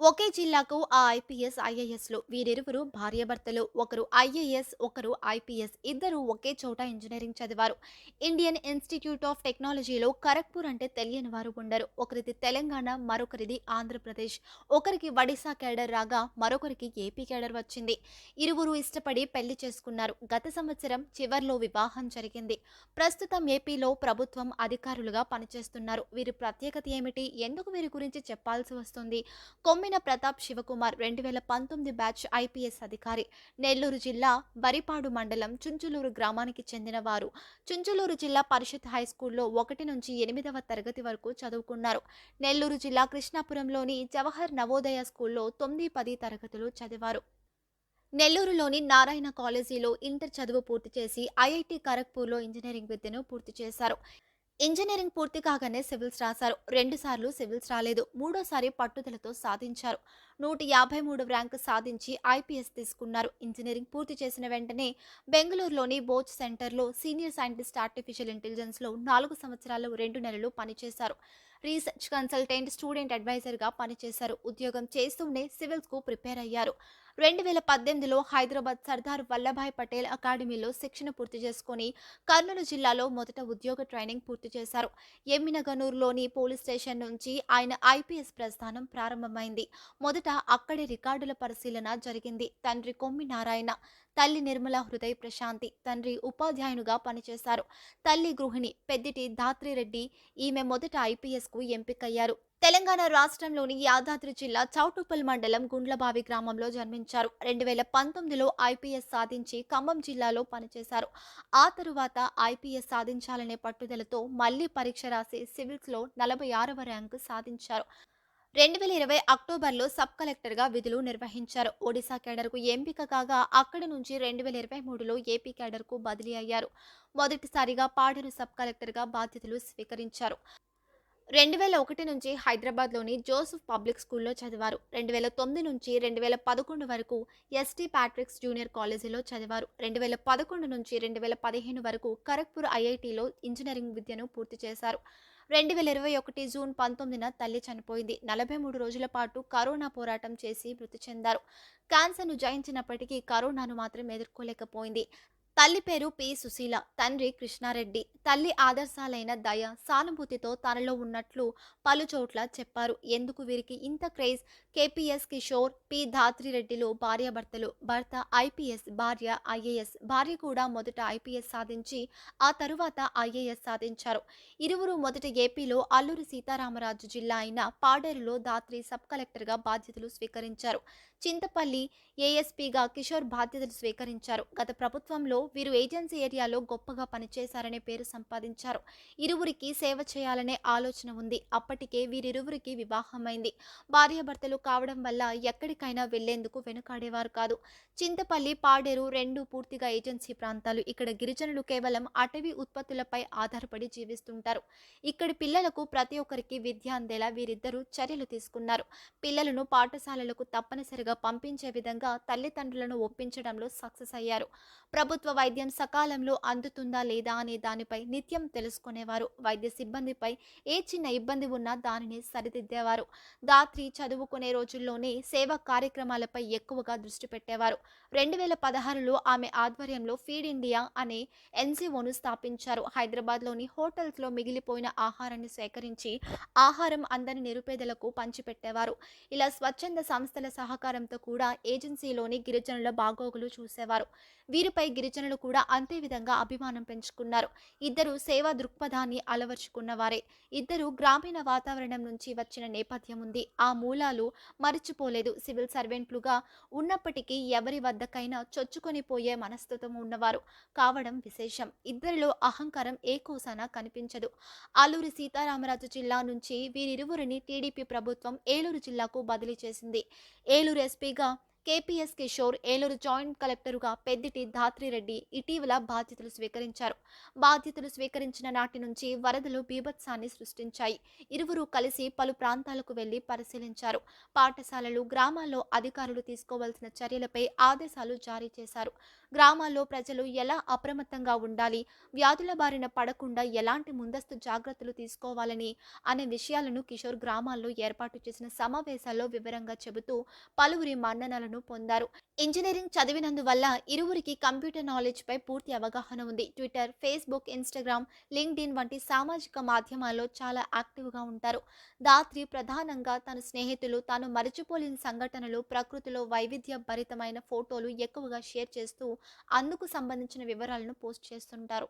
ఒకే జిల్లాకు ఆ ఐపీఎస్ ఐఏఎస్లు. వీరిరువురు భార్యాభర్తలు. ఒకరు ఐఏఎస్ ఒకరు ఐపీఎస్. ఇద్దరు ఒకే చోట ఇంజనీరింగ్ చదివారు. ఇండియన్ ఇన్స్టిట్యూట్ ఆఫ్ టెక్నాలజీలో ఖరగ్పూర్ అంటే తెలియని వారు ఉండరు. ఒకరిది తెలంగాణ మరొకరిది ఆంధ్రప్రదేశ్. ఒకరికి ఒడిశా కేడర్ రాగా మరొకరికి ఏపీ కేడర్ వచ్చింది. ఇరువురు ఇష్టపడి పెళ్ళి చేసుకున్నారు. గత సంవత్సరం చివర్లో వివాహం జరిగింది. ప్రస్తుతం ఏపీలో ప్రభుత్వం అధికారులుగా పనిచేస్తున్నారు. వీరి ప్రత్యేకత ఏమిటి? ఎందుకు వీరి గురించి చెప్పాల్సి వస్తుంది? కొమ్మిన ప్రతాప్ శివకుమార్ రెండు వేల పంతొమ్మిది బ్యాచ్ ఐపీఎస్ అధికారి. నెల్లూరు జిల్లా బరిపాడు మండలం చుంచులూరు గ్రామానికి చెందినవారు చుంచులూరు జిల్లా పరిషత్ హై స్కూల్లో ఒకటి నుంచి ఎనిమిదవ తరగతి వరకు చదువుకున్నారు. నెల్లూరు జిల్లా కృష్ణాపురంలోని జవహర్ నవోదయ స్కూల్లో తొమ్మిది పది తరగతులు చదివారు. నెల్లూరులోని నారాయణ కాలేజీలో ఇంటర్ చదువు పూర్తి చేసి ఐఐటి ఖరగ్పూర్లో ఇంజనీరింగ్ విద్యను పూర్తి చేశారు. ఇంజనీరింగ్ పూర్తి కాగానే సివిల్స్ రాశారు. రెండుసార్లు సివిల్స్ రాలేదు. మూడోసారి పట్టుదలతో సాధించారు. నూట యాభై మూడు ర్యాంకు సాధించి ఐపీఎస్ తీసుకున్నారు. ఇంజనీరింగ్ పూర్తి చేసిన వెంటనే బెంగళూరులోని బోచ్ సెంటర్లో సీనియర్ సైంటిస్ట్ ఆర్టిఫిషియల్ ఇంటెలిజెన్స్లో నాలుగు సంవత్సరాలు రెండు నెలలు పనిచేశారు. రీసెర్చ్ కన్సల్టెంట్ స్టూడెంట్ అడ్వైజర్గా పనిచేశారు. ఉద్యోగం చేస్తూనే సివిల్స్కు ప్రిపేర్ అయ్యారు. రెండు వేల పద్దెనిమిదిలో హైదరాబాద్ సర్దార్ వల్లభాయ్ పటేల్ అకాడమీలో శిక్షణ పూర్తి చేసుకుని కర్నూలు జిల్లాలో మొదట ఉద్యోగ ట్రైనింగ్ పూర్తి చేశారు. ఎమ్మినగనూరులోని పోలీస్ స్టేషన్ నుంచి ఆయన ఐపీఎస్ ప్రస్థానం ప్రారంభమైంది. మొదట అక్కడే రికార్డుల పరిశీలన జరిగింది. తండ్రి కొమ్మి నారాయణ తల్లి నిర్మల హృదయ ప్రశాంతి తండ్రి ఉపాధ్యాయునిగా పనిచేశారు. తల్లి గృహిణి పెద్దిటి ధాత్రిరెడ్డి ఈమె మొదట ఐపీఎస్కు ఎంపికయ్యారు. తెలంగాణ రాష్ట్రంలోని యాదాద్రి జిల్లా చౌటుప్పల్ మండలం గుండ్లబావి గ్రామంలో జన్మించారు. రెండు వేల పంతొమ్మిదిలో ఐపీఎస్ సాధించి ఖమ్మం జిల్లాలో పనిచేశారు. ఆ తరువాత ఐపీఎస్ సాధించాలనే పట్టుదలతో మళ్ళీ పరీక్ష రాసి సివిల్స్లో నలభై ఆరవ ర్యాంకు సాధించారు. రెండు వేల ఇరవై అక్టోబర్లో సబ్ కలెక్టర్గా విధులు నిర్వహించారు. ఒడిశా కేడర్కు ఎంపిక కాగా అక్కడి నుంచి రెండు వేల ఇరవై మూడులో ఏపీ కేడర్కు బదిలీ అయ్యారు. మొదటిసారిగా పాడరు సబ్ కలెక్టర్గా బాధ్యతలు స్వీకరించారు. రెండు వేల ఒకటి నుంచి హైదరాబాద్లోని జోసెఫ్ పబ్లిక్ స్కూల్లో చదివారు. రెండు వేల తొమ్మిది నుంచి రెండు వేల పదకొండు వరకు ఎస్టీ ప్యాట్రిక్స్ జూనియర్ కాలేజీలో చదివారు. రెండు వేల పదకొండు నుంచి రెండు వేల పదిహేను వరకు ఖరగ్పూర్ ఐఐటిలో ఇంజనీరింగ్ విద్యను పూర్తి చేశారు. రెండు వేల ఇరవై ఒకటి జూన్ పంతొమ్మిదిన తల్లి చనిపోయింది. నలభై మూడు రోజుల పాటు కరోనా పోరాటం చేసి మృతి చెందారు. క్యాన్సర్ను జయించినప్పటికీ కరోనాను మాత్రం ఎదుర్కోలేకపోయింది. తల్లి పేరు పి. సుశీల తండ్రి కృష్ణారెడ్డి. తల్లి ఆదర్శాలైన దయ సానుభూతితో తనలో ఉన్నట్లు పలు చోట్ల చెప్పారు. ఎందుకు వీరికి ఇంత క్రేజ్? KPS Kishore P. ధాత్రిరెడ్డిలు భార్యాభర్తలు భర్త ఐపీఎస్ భార్య ఐఏఎస్ భార్య కూడా మొదట ఐపీఎస్ సాధించి ఆ తరువాత ఐఏఎస్ సాధించారు. ఇరువురు మొదట ఏపీలో అల్లూరి సీతారామరాజు జిల్లా అయిన పాడేరులో దాత్రి సబ్ కలెక్టర్గా బాధ్యతలు స్వీకరించారు. చింతపల్లి ఏఎస్పీగా కిషోర్ బాధ్యతలు స్వీకరించారు. గత ప్రభుత్వంలో వీరు ఏజెన్సీ ఏరియాలో గొప్పగా పనిచేశారనే పేరు సంపాదించారు. ఇరువురికి సేవ చేయాలనే ఆలోచన ఉంది. అప్పటికే వీరిరువురికి వివాహమైంది. భార్యాభర్తలు కావడం వల్ల ఎక్కడికైనా వెళ్ళేందుకు వెనుకాడేవారు కాదు. చింతపల్లి పాడేరు రెండు పూర్తిగా ఏజెన్సీ ప్రాంతాలు. ఇక్కడ గిరిజనులు కేవలం అటవీ ఉత్పత్తులపై ఆధారపడి జీవిస్తుంటారు. ఇక్కడి పిల్లలకు ప్రతి ఒక్కరికి విద్య అందేలా వీరిద్దరూ చర్యలు తీసుకున్నారు. పిల్లలను పాఠశాలలకు తప్పనిసరిగా పంపించే విధంగా తల్లిదండ్రులను ఒప్పించడంలో సక్సెస్ అయ్యారు. ప్రభుత్వ వైద్యం సకాలంలో అందుతుందా లేదా అనే దానిపై నిత్యం తెలుసుకునేవారు. వైద్య సిబ్బందిపై ఏ చిన్న ఇబ్బంది ఉన్నా దానిని సరిదిద్దేవారు. దాత్రి చదువుకునే రోజుల్లోనే సేవా కార్యక్రమాలపై ఎక్కువగా దృష్టి పెట్టేవారు. రెండు వేల పదహారులో ఆమె ఆధ్వర్యంలో ఫీడ్ ఇండియా అనే ఎన్జిఓను స్థాపించారు. హైదరాబాద్లోని హోటల్స్లో మిగిలిపోయిన ఆహారాన్ని సేకరించి ఆహారం అందని నిరుపేదలకు పంచిపెట్టేవారు. ఇలా స్వచ్ఛంద సంస్థల సహకారంతో కూడా ఏజెన్సీలోని గిరిజనుల బాగోగులు చూసేవారు. వీరిపై గిరిజనులు కూడా అంతే విధంగా అభిమానం పెంచుకున్నారు. ఇద్దరు సేవా దృక్పథాన్ని అలవర్చుకున్నవారే. ఇద్దరు గ్రామీణ వాతావరణం నుంచి వచ్చిన నేపథ్యం ఉంది ఆ మూలాలు మరిచిపోలేదు. సివిల్ సర్వెంట్లుగా ఉన్నప్పటికీ ఎవరి వద్దకైనా చొచ్చుకొని పోయే మనస్తత్వం ఉన్నవారు కావడం విశేషం. ఇద్దరిలో అహంకారం ఏ కోసానా కనిపించదు. అల్లూరి సీతారామరాజు జిల్లా నుంచి వీరిరువురిని టీడీపీ ప్రభుత్వం ఏలూరు జిల్లాకు బదిలీ చేసింది. ఏలూరు ఎస్పీగా కేపీఎస్ కిషోర్ ఏలూరు జాయింట్ కలెక్టరుగా పెద్దిటి ధాత్రిరెడ్డి ఇటీవల బాధ్యతలు స్వీకరించారు. బాధ్యతలు స్వీకరించిన నాటి నుంచి వరదలు బీభత్సాన్ని సృష్టించాయి. ఇరువురు కలిసి పలు ప్రాంతాలకు వెళ్ళి పరిశీలించారు. పాఠశాలలు గ్రామాల్లో అధికారులు తీసుకోవాల్సిన చర్యలపై ఆదేశాలు జారీ చేశారు. గ్రామాల్లో ప్రజలు ఎలా అప్రమత్తంగా ఉండాలి? వ్యాధుల బారిన పడకుండా ఎలాంటి ముందస్తు జాగ్రత్తలు తీసుకోవాలని అనే విషయాలను కిషోర్ గ్రామాల్లో ఏర్పాటు చేసిన సమావేశాల్లో వివరంగా చెబుతూ పలువురి మన్ననలను పొందారు. ఇంజనీరింగ్ చదివినందువల్ల ఇరువురికి కంప్యూటర్ నాలెడ్జ్పై పూర్తి అవగాహన ఉంది. ట్విట్టర్ ఫేస్బుక్ ఇన్స్టాగ్రామ్ లింక్డ్ఇన్ వంటి సామాజిక మాధ్యమాల్లో చాలా యాక్టివ్గా ఉంటారు. దాత్రి ప్రధానంగా తన స్నేహితులు తాను మరచిపోలేని సంఘటనలు ప్రకృతిలో వైవిధ్య భరితమైన ఫోటోలు ఎక్కువగా షేర్ చేస్తూ అందుకు సంబంధించిన వివరాలను పోస్ట్ చేస్తుంటారు.